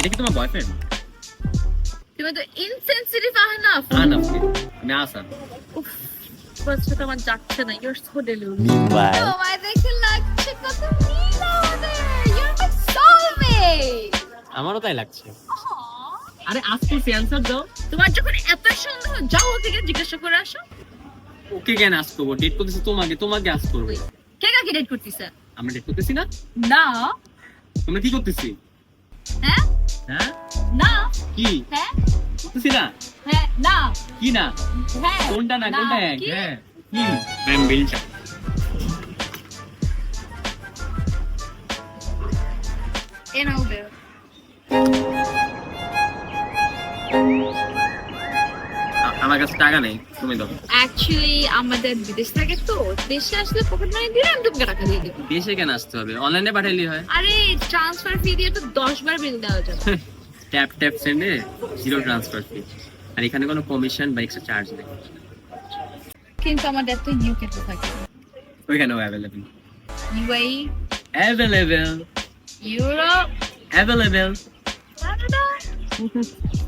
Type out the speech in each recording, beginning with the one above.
এটা কি তোমার বয়ফ্রেন্ড তুমি তো ইনসেনসিটিভ আহনাফ আহনাফ আমি আসান। উফ বলছো তো আমার যাচ্ছে না। ইউর সো Meanwhile, তোমায় দেখে লাগছে কত মিল আমাদের। ইউর মাই সোলমেট আমারও তাই লাগছে। আরে আজকে করছি অ্যান্সার দাও তোমার যখন এত সন্দেহ যাও থেকে জিজ্ঞাসা করে আসো। ওকে কেন আস করব? ডেট করতেছি তোমাকে তোমাকে আস করব। কে কাকে ডেট করতেছে? আমরা ডেট করতেছি না? না। তোমরা কি করতেছি? হ্যাঁ? হ্যাঁ? না। কি? হ্যাঁ। করতেছি না? হ্যাঁ না। কি না? হ্যাঁ কোনটা না না, কোনটা এক? কি? হ্যাঁ। কি? ম্যাম বিলটা এ নাও বের আমার কাছে টাকা নেই তুমি দাও। অ্যাকচুয়ালি আমাদের বিদেশ থেকে তো দেশে আসলে পকেট মানি দিলে আমি তোমাকে টাকা দিয়ে দেবো। দেশে কেন আসতে হবে? অনলাইনে পাঠাইলেই হয়। আরে ট্রান্সফার ফি দিয়ে তো দশ বার বিল দেওয়া যাবে। ট্যাপ ট্যাপ সেন্ডে জিরো ট্রান্সফার ফি আর এখানে কোনো কমিশন বা এক্সট্রা চার্জ নেই। কিন্তু ডেট তো ইউকে তে থাকে। ওইখানেও available UAE available Europe available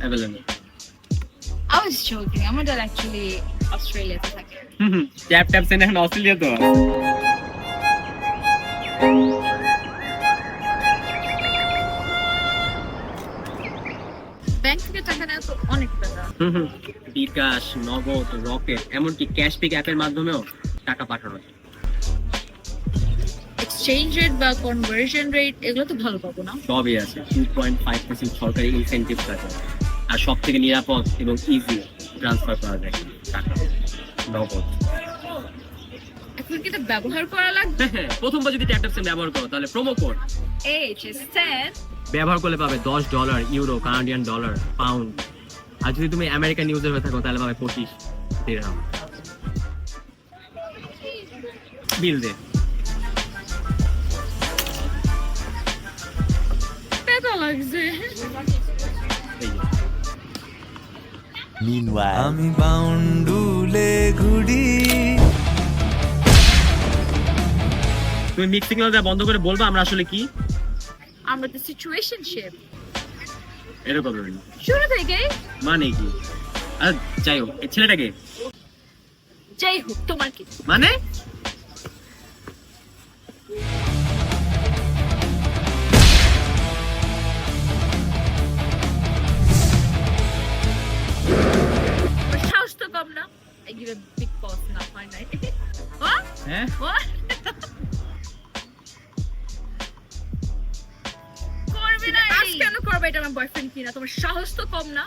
available I was joking. আমার ডেট অ্যাকচুয়ালি অস্ট্রেলিয়াতে থাকে ট্যাপ ট্যাপ সেন্ড এখন অস্ট্রেলিয়া তো। ব্যাংক থেকে টাকা নেওয়া তো অনেক হুম হুম। বিকাশ নগদ রকেট এমনকি ক্যাশপিক অ্যাপের মাধ্যমেও টাকা পাঠানো যায়। এক্সচেঞ্জ রেট বা কনভার্সন রেট এগুলো তো ভালো পাবো না সবই আছে টু পয়েন্ট ফাইভ পার্সেন্ট সরকারি ইনসেন্টিভ আছে আর সব থেকে নিরাপদ এবং ইজি ট্রান্সফার করা যায় টাকা। নগদ। এখন কি এটা ব্যবহার করা লাগবে? হ্যাঁ, প্রথমবার যদি ট্যাপ ট্যাপ ব্যবহার করো তাহলে প্রোমো কোড এইচ ব্যবহার করলে পাবে দশ dollar euro Canadian dollar pound আর যদি তুমি আমেরিকান ইউজার হয়ে থাকো তাহলে পাবে পঁচিশ দিরহাম বিল দে। লাগছে। Meanwhile, আমি বাউন্ডুলে ঘুরি। তুমি মিক্সিং এর বন্ধ করে বলবা আমরা আসলে কি? আমরা তো সিচুয়েশনশিপ এরকম শুরু থেকে? মানে কি? আর যাই হোক এই ছেলেটাকে? যাই হোক তোমার কি? মানে? সাহস না I give a big pause না হয় নাই What? হ্যাঁ? What? করবে না আজ কেন করবে এটা আমার বয়ফ্রেন্ড কিনা? তোমার সাহস তো কম না।